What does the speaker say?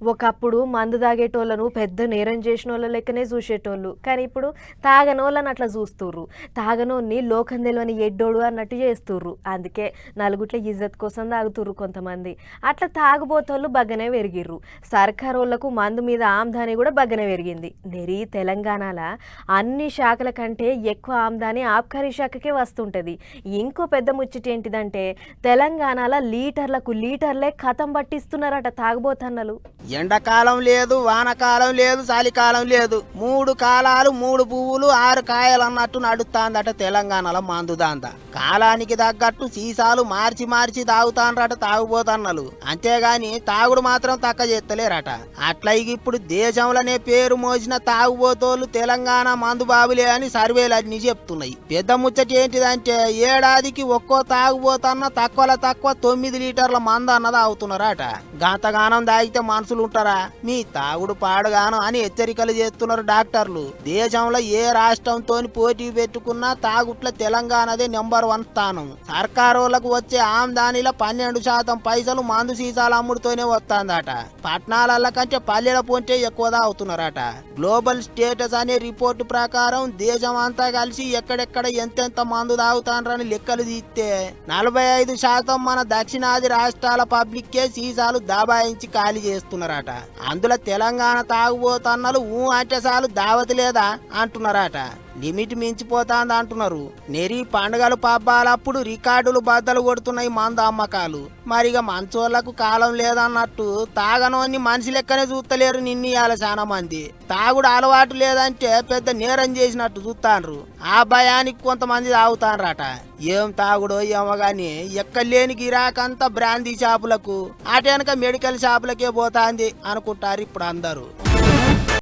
ఒకప్పుడు మందు తాగేటోళ్ళను పెద్ద నేరం చేసిన వాళ్ళ లెక్కనే చూసేటోళ్ళు. కానీ ఇప్పుడు తాగనోళ్ళని అట్లా చూస్తుర్రు. తాగనోని లోకం తెలియని ఎడ్డోడు అన్నట్టు చేస్తుర్రు. అందుకే నలుగుట్ల ఇజ్జత్ కోసం తాగుతుర్రు కొంతమంది. అట్లా తాగుబోతోళ్ళు బగ్గనే పెరిగిర్రు. సర్కారోళ్ళకు మందు మీద ఆమ్దాని కూడా బగ్గనే పెరిగింది. నెరి తెలంగాణల అన్ని శాఖల కంటే ఎక్కువ ఆమ్దాని ఆబ్కారీ శాఖకే వస్తుంటది. ఇంకో పెద్ద ముచ్చట ఏంటిదంటే తెలంగాణలో లీటర్లకు లీటర్లే కథం పట్టిస్తున్నారట తాగుబోతన్నలు. ఎండాకాలం లేదు వానకాలం లేదు చలికాలం లేదు. మూడు కాలాలు మూడు పువ్వులు ఆరు కాయలు అన్నట్టు నడుస్తాందట తెలంగాణలో మందుదాంత. కాలానికి తగ్గట్టు సీసాలు మార్చి మార్చి తాగుతాండ్రట తాగుబోతన్నలు. అంతేగాని తాగుడు మాత్రం తక్క చేస్తలేరట. అట్లా ఇప్పుడు దేశంలోనే పేరు మోసిన తాగుబోతోళ్ళు తెలంగాణ మందు బాబులే అని సర్వేలు అన్ని చెప్తున్నాయి. పెద్ద ముచ్చట ఏంటిదంటే ఏడాదికి ఒక్కో తాగుబోతన్న తక్కువలో తక్కువ తొమ్మిది లీటర్ల మందు అన్నది అవుతున్నారట గంతగానం తాగితే మనసులు ఉంటారా మీ తాగుడు పాడుగాను అని హెచ్చరికలు చేస్తున్నారు డాక్టర్లు. దేశంలో ఏ రాష్ట్రంతో పోటీ పెట్టుకున్నా తాగుట్ల తెలంగాణదే నెంబర్ వన్ స్థానం. సర్కారోళ్ళకు వచ్చే ఆమ్దానిలో పన్నెండు శాతం పైసలు మందు సీసాలు అమ్ముడుతోనే వస్తాందట. పట్టణాల కంటే పల్లెల పొంటే ఎక్కువదా అవుతున్నారట. గ్లోబల్ స్టేటస్ అనే రిపోర్టు ప్రకారం దేశం అంతా కలిసి ఎక్కడెక్కడ ఎంతెంత మందు తాగుతాండ్రని లెక్కలు తీస్తే నలభై ఐదు శాతం మన దక్షిణాది రాష్ట్రాల పబ్లిక్కే సీసాలు దాబాయించి ఖాళీ చేస్తున్నారు. అంటున్నారట. అందులో తెలంగాణ తాగుబోతన్నలు ఊ అంటే చాలు దావతి లేదా అంటున్నారట. లిమిట్ మించిపోతాంది అంటున్నారు. నెరి పండుగలు పబ్బాలప్పుడు రికార్డులు బద్దలు కొడుతున్నాయి మందు అమ్మకాలు మరిగా మంచోళ్ళకు కాలం లేదన్నట్టు తాగనోని మనిషి లెక్కనే చూస్తలేరు నిన్నీయాల చాలా మంది. తాగుడు అలవాటు లేదంటే పెద్ద నేరం చేసినట్టు చూస్తాండ్రు ఆ భయానికి కొంతమంది తాగుతాన్రట ఏం తాగుడో ఏమో గాని ఎక్కలేని గిరాకంతా బ్రాందీ షాపులకు అటెనక మెడికల్ షాపులకే పోతాంది అనుకుంటారు ఇప్పుడు అందరూ